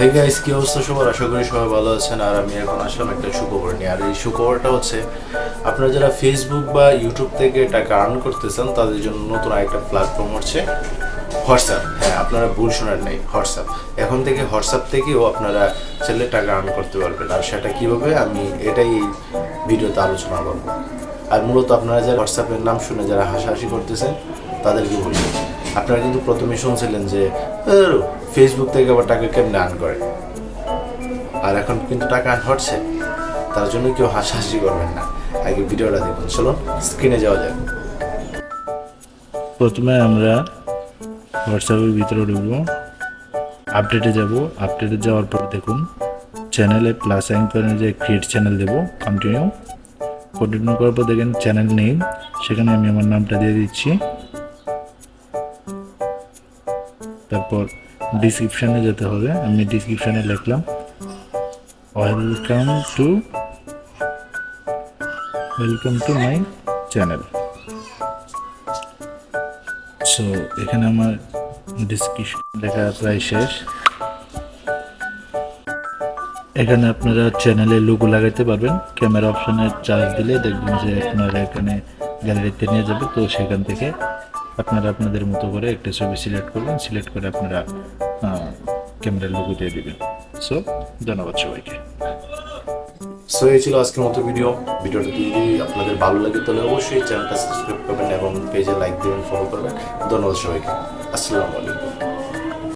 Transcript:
Hey guys কি অবস্থা? সবার আশা করি সবাই ভালো আছেন আর আমি এখন আসলাম একটা সুখবর নিয়ে। আর এই সুখবরটা হচ্ছে আপনারা যারা ফেসবুক বা ইউটিউব থেকে টাকা আর্ন করতেছেন তাদের জন্য নতুন আরেকটা প্ল্যাটফর্ম হচ্ছে হোয়াটসঅ্যাপ হ্যাঁ আপনারা ভুল শোনার নেই হোয়াটসঅ্যাপ এখন থেকে হোয়াটসঅ্যাপ থেকেও আপনারা চাইলে টাকা আর্ন করতে পারবেন। আর সেটা কীভাবে আমি এটাই এই ভিডিওতে আলোচনা করব। আর মূলত আপনারা যারা হোয়াটসঅ্যাপের নাম শুনে যারা হাসাহাসি করতেছেন তাদেরকে বলি। আপনারা কিন্তু প্রথমে শুনছিলেন যে "আরে, ফেসবুক থেকে আবার টাকা কেমনে আর্ন করে? আর এখন কিন্তু টাকা আর্ন হচ্ছে, তার জন্য কেউ হাসাহাসি করবেন না। আগে ভিডিওটা দেখুন, চলুন স্ক্রিনে যাওয়া যাক। প্রথমে আমরা হোয়াটসঅ্যাপের ভিতরে ঢুকবো। আপডেটে যাব। আপডেটে যাওয়ার পর দেখুন চ্যানেলে প্লাস আইকনে যে ক্রিয়েট চ্যানেল দেবো কন্টিনিউ কন্টিনিউ করার পর দেখেন চ্যানেল নেম সেখানে আমি আমার নামটা দিয়ে দিচ্ছি। তারপর ডিসক্রিপশানে যেতে হবে। আমি ডিসক্রিপশানে লিখলাম welcome to welcome to my channel so এখানে আমার ডিসক্রিপশন লেখা প্রায় শেষ। এখানে আপনারা চ্যানেলে লোগো লাগাইতে পারবেন। ক্যামেরা অপশনে চার্জ দিলে দেখবেন যে আপনারা এখানে গ্যালারিতে নিয়ে যাবে। তো সেখান থেকে আপনারা আপনাদের মতো করে একটা ছবি সিলেক্ট করবেন সিলেক্ট করে আপনারা ক্যামেরার লোগো দিয়ে দেবেন। সো ধন্যবাদ সবাইকে। সো এই ছিল আজকের মতো ভিডিও ভিডিওটা যদি আপনাদের ভালো লাগে, তাহলে অবশ্যই চ্যানেলটা সাবস্ক্রাইব করবেন এবং পেজে লাইক দেবেন ফলো করবেন। ধন্যবাদ সবাইকে। আসসালামু আলাইকুম।